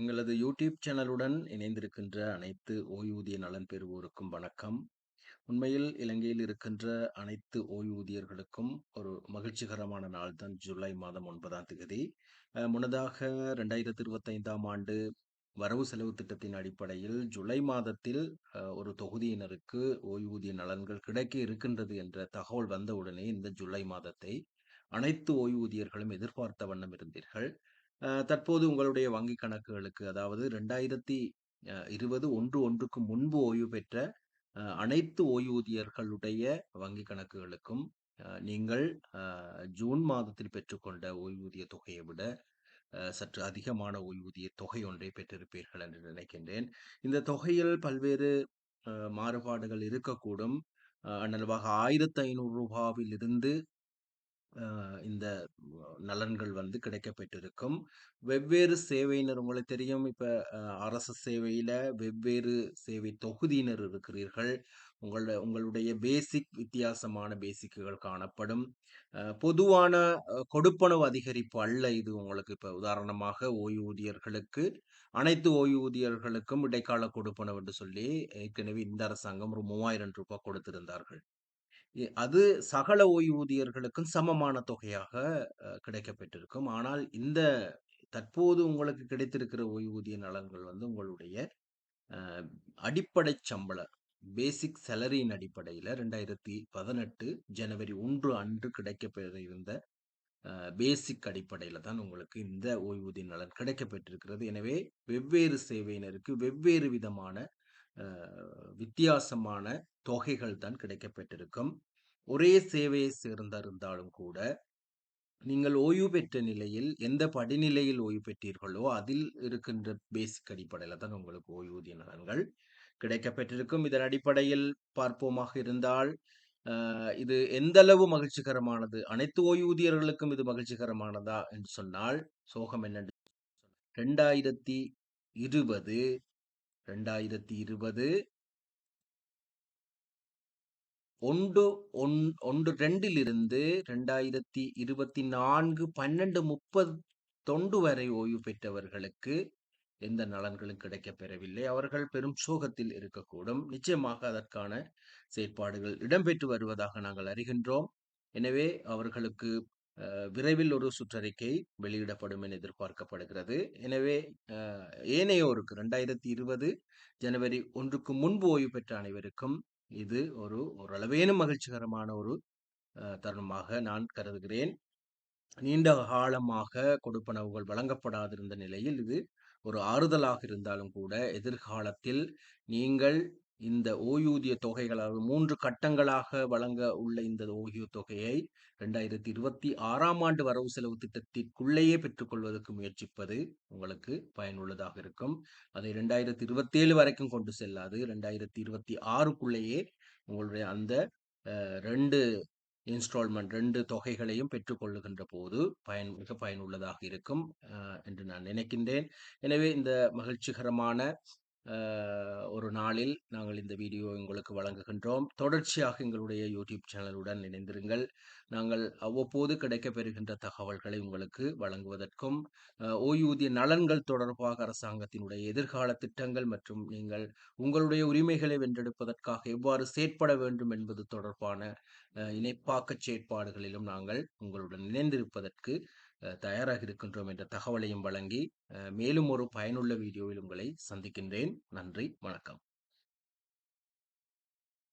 எங்களது யூடியூப் சேனலுடன் இணைந்திருக்கின்ற அனைத்து ஓய்வூதிய நலன் பெறுவோருக்கும் வணக்கம். உண்மையில் இலங்கையில் இருக்கின்ற அனைத்து ஓய்வூதியர்களுக்கும் ஒரு மகிழ்ச்சிகரமான நாள் தான் ஜூலை மாதம் ஒன்பதாம் தேதி. முன்னதாக ரெண்டாயிரத்தி இருபத்தைந்தாம் ஆண்டு வரவு செலவு திட்டத்தின் அடிப்படையில் ஜூலை மாதத்தில் ஒரு தொகுதியினருக்கு ஓய்வூதிய நலன்கள் கிடைக்க இருக்கின்றது என்ற தகவல் வந்தவுடனே இந்த ஜூலை மாதத்தை அனைத்து ஓய்வூதியர்களும் எதிர்பார்த்த வண்ணம் இருந்தீர்கள். தற்போது உங்களுடைய வங்கி கணக்குகளுக்கு அதாவது ரெண்டாயிரத்தி இருபது ஒன்று ஒன்றுக்கு முன்பு ஓய்வு பெற்ற அனைத்து ஓய்வூதியர்களுடைய வங்கி கணக்குகளுக்கும் நீங்கள் ஜூன் மாதத்தில் பெற்றுக்கொண்ட ஓய்வூதிய தொகையை விட சற்று அதிகமான ஓய்வூதிய தொகை ஒன்றை பெற்றிருப்பீர்கள் என்று நினைக்கின்றேன். இந்த தொகையில் பல்வேறு மாறுபாடுகள் இருக்கக்கூடும். நல்வாக ஆயிரத்தி ஐநூறு ரூபாவில் இருந்து இந்த நலன்கள் வந்து கிடைக்கப்பெற்றிருக்கும். வெவ்வேறு சேவையினர் உங்களுக்கு தெரியும் இப்ப அரசு சேவையில வெவ்வேறு சேவை தொகுதியினர் இருக்கிறீர்கள். உங்கள உங்களுடைய பேசிக் வித்தியாசமான பேசிக்குகள் காணப்படும். பொதுவான கொடுப்பனவு அதிகரிப்பு அல்ல இது உங்களுக்கு. இப்ப உதாரணமாக ஓய்வூதியர்களுக்கு அனைத்து ஓய்வூதியர்களுக்கும் இடைக்கால கொடுப்பனவு என்று சொல்லி ஏற்கனவே இந்த அரசாங்கம் ஒரு மூவாயிரம் ரூபாய் கொடுத்திருந்தார்கள். அது சகல ஓய்வூதியர்களுக்கும் சமமான தொகையாக கிடைக்கப்பெற்றிருக்கும். ஆனால் இந்த தற்போது உங்களுக்கு கிடைத்திருக்கிற ஓய்வூதிய நலன்கள் வந்து உங்களுடைய அடிப்படை சம்பள பேசிக் சேலரியின் அடிப்படையில் ரெண்டாயிரத்தி பதினெட்டு ஜனவரி ஒன்று அன்று கிடைக்கப்பெற இருந்த பேசிக் அடிப்படையில் தான் உங்களுக்கு இந்த ஓய்வூதிய நலன் கிடைக்கப்பெற்றிருக்கிறது. எனவே வெவ்வேறு சேவையினருக்கு வெவ்வேறு விதமான வித்தியாசமான தொகைகள் தான் கிடைக்கப்பெற்றிருக்கும். ஒரே சேவையை சேர்ந்திருந்தாலும் கூட, நீங்கள் ஓய்வு பெற்ற நிலையில் எந்த படிநிலையில் ஓய்வு பெற்றீர்களோ, அதில் இருக்கின்ற பேசிக் அடிப்படையில தான் உங்களுக்கு ஓய்வூதிய நலன்கள் கிடைக்கப்பெற்றிருக்கும். இதன் அடிப்படையில் பார்ப்போமாக இருந்தால், இது எந்த அளவு மகிழ்ச்சிகரமானது? அனைத்து ஓய்வூதியர்களுக்கும் இது மகிழ்ச்சிகரமானதா என்று சொன்னால், சோகம் என்னென்று ரெண்டாயிரத்தி இருபது ரெண்டாயிரத்தி இருபது ஒன்று ஒன் ஒன்று ரெண்டிலிருந்து ரெண்டாயிரத்தி இருபத்தி நான்கு பன்னெண்டு முப்பது தொண்டு வரை ஓய்வு பெற்றவர்களுக்கு எந்த நலன்களும் கிடைக்கப் பெறவில்லை. அவர்கள் பெரும் சோகத்தில் இருக்கக்கூடும். நிச்சயமாக அதற்கான செயற்பாடுகள் இடம்பெற்று வருவதாக நாங்கள் அறிகின்றோம். எனவே அவர்களுக்கு விரைவில் ஒரு சுற்றறிக்கை வெளியிடப்படும் என எதிர்பார்க்கப்படுகிறது. எனவே ஏனையோருக்கு ரெண்டாயிரத்தி இருபது ஜனவரி ஒன்றுக்கு முன்பு ஓய்வு பெற்ற அனைவருக்கும் இது ஒரு ஓரளவேனும் மகிழ்ச்சிகரமான ஒரு தருணமாக நான் கருதுகிறேன். நீண்ட காலமாக கொடுப்பனவுகள் வழங்கப்படாதிருந்த நிலையில் இது ஒரு ஆறுதலாக இருந்தாலும் கூட, எதிர்காலத்தில் நீங்கள் இந்த ஓய்வூதிய தொகைகள் அதாவது மூன்று கட்டங்களாக வழங்க உள்ள இந்த ஓய்வு தொகையை ரெண்டாயிரத்தி இருபத்தி ஆறாம் ஆண்டு வரவு செலவு திட்டத்திற்குள்ளேயே பெற்றுக்கொள்வதற்கு முயற்சிப்பது உங்களுக்கு பயனுள்ளதாக இருக்கும். அதை ரெண்டாயிரத்தி இருபத்தி ஏழு வரைக்கும் கொண்டு செல்லாது. ரெண்டாயிரத்தி இருபத்தி ஆறுக்குள்ளேயே உங்களுடைய அந்த ரெண்டு இன்ஸ்டால்மெண்ட் ரெண்டு தொகைகளையும் பெற்றுக்கொள்ளுகின்ற போது பயன் மிக பயனுள்ளதாக இருக்கும் என்று நான் நினைக்கின்றேன். எனவே இந்த மகிழ்ச்சிகரமான ஒரு நாளில் நாங்கள் இந்த வீடியோ உங்களுக்கு வழங்குகின்றோம். தொடர்ச்சியாக எங்களுடைய யூடியூப் சேனலுடன் இணைந்திருங்கள். நாங்கள் அவ்வப்போது கிடைக்கப்பெறுகின்ற தகவல்களை உங்களுக்கு வழங்குவதற்கும், ஓய்வூதிய நலன்கள் தொடர்பாக அரசாங்கத்தினுடைய எதிர்கால திட்டங்கள் மற்றும் நீங்கள் உங்களுடைய உரிமைகளை வென்றெடுப்பதற்காக எவ்வாறு செயற்பட வேண்டும் என்பது தொடர்பான இணைப்பாக்கச் செயற்பாடுகளிலும் நாங்கள் உங்களுடன் இணைந்திருப்பதற்கு தயாராக இருக்கின்றோம் என்ற தகவலையும் வழங்கி மேலும் ஒரு பயனுள்ள வீடியோவில் உங்களை சந்திக்கின்றேன். நன்றி வணக்கம்.